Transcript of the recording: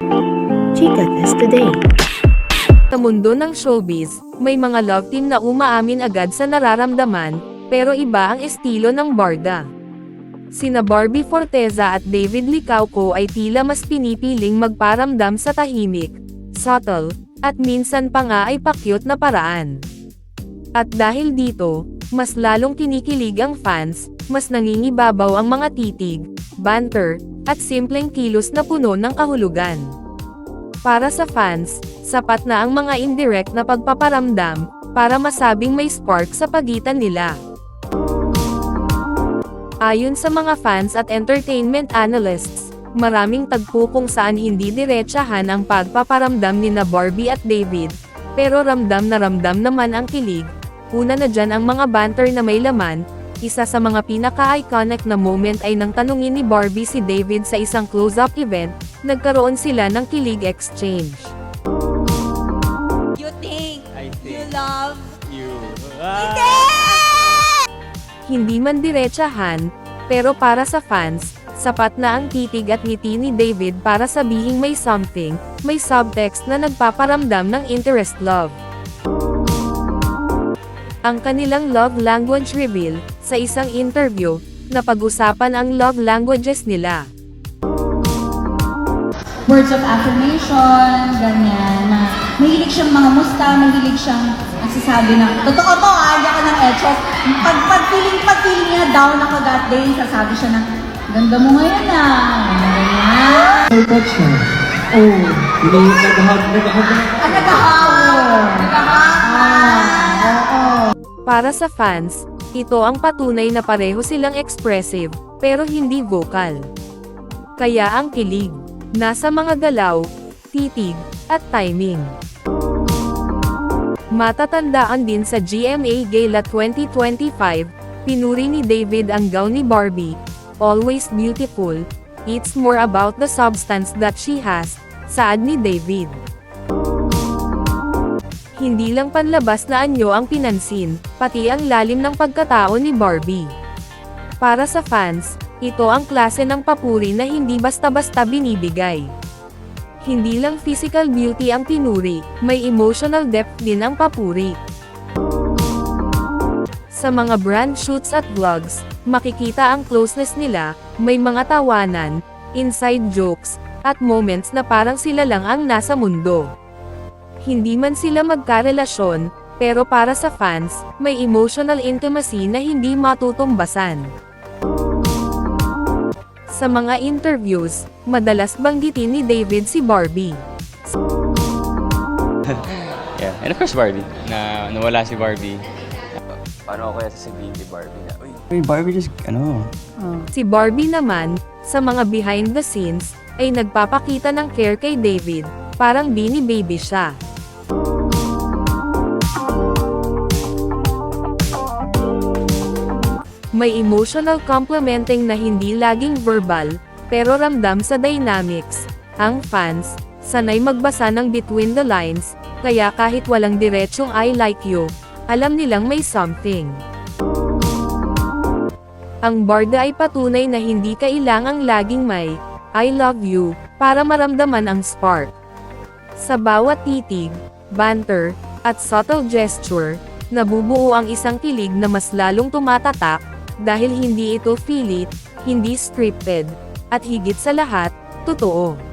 Chika Test Today. Sa mundo ng showbiz, may mga love team na umaamin agad sa nararamdaman, pero iba ang estilo ng barda. Sina Barbie Forteza at David Licauco ay tila mas pinipiling magparamdam sa tahimik, subtle, at minsan pa nga ay pakyut na paraan. At dahil dito, mas lalong kinikilig ang fans, mas nangingibabaw ang mga titig, banter, at simpleng kilos na puno ng kahulugan. Para sa fans, sapat na ang mga indirect na pagpaparamdam, para masabing may spark sa pagitan nila. Ayon sa mga fans at entertainment analysts, maraming tagpo kung saan hindi diretsahan ang pagpaparamdam ni na Barbie at David, pero ramdam na ramdam naman ang kilig. Una na dyan ang mga banter na may laman, isa sa mga pinaka-iconic na moment ay nang tanungin ni Barbie si David sa isang close-up event, nagkaroon sila ng kilig exchange. You think I you think love you. Hindi man diretsahan, pero para sa fans, sapat na ang titig at ngiti ni David para sabihing may something, may subtext na nagpaparamdam ng interest love. Ang kanilang love language reveal, sa isang interview, na pag-usapan ang love languages nila. words of affirmation, ganyan, na mahilig siyang mga musta, mahilig siyang nagsasabi na, totoo to ah, hindi ako ng etchos. Pag, pag feeling, pag feeling niya down ako that day, sasabi siya na, ganda mo ngayon ah, ganyan, ganyan. Oh, hindi nag-hug, nag-hug. Ah, nagahawon, nagahawon. Para sa fans, ito ang patunay na pareho silang expressive, pero hindi vocal. Kaya ang kilig, nasa mga galaw, titig, at timing. Matatandaan din sa GMA Gala 2025, pinuri ni David ang gown ni Barbie, always beautiful, it's more about the substance that she has, saad ni David. Hindi lang panlabas na anyo ang pinansin, pati ang lalim ng pagkatao ni Barbie. Para sa fans, ito ang klase ng papuri na hindi basta-basta binibigay. Hindi lang physical beauty ang pinuri, may emotional depth din ang papuri. Sa mga brand shoots at vlogs, makikita ang closeness nila, may mga tawanan, inside jokes, at moments na parang sila lang ang nasa mundo. Hindi man sila magkarelasyon, pero para sa fans, may emotional intimacy na hindi matutumbasan. Sa mga interviews, madalas banggitin ni David si Barbie. Yeah, and of course Barbie. Na nawala si Barbie. Paano ako kaya sasabihin kay Barbie na, Uy, Uy, Barbie just, ano, Si Barbie naman, sa mga behind the scenes, ay nagpapakita ng care kay David, parang bini baby siya. May emotional complementing na hindi laging verbal, pero ramdam sa dynamics. Ang fans, sanay magbasa ng between the lines, kaya kahit walang diretsong I like you, alam nilang may something. Ang barda ay patunay na hindi kailangang laging may, I love you, para maramdaman ang spark. Sa bawat titig, banter, at subtle gesture, nabubuo ang isang kilig na mas lalong tumatatak, dahil hindi ito pilit, hindi scripted, at higit sa lahat, totoo.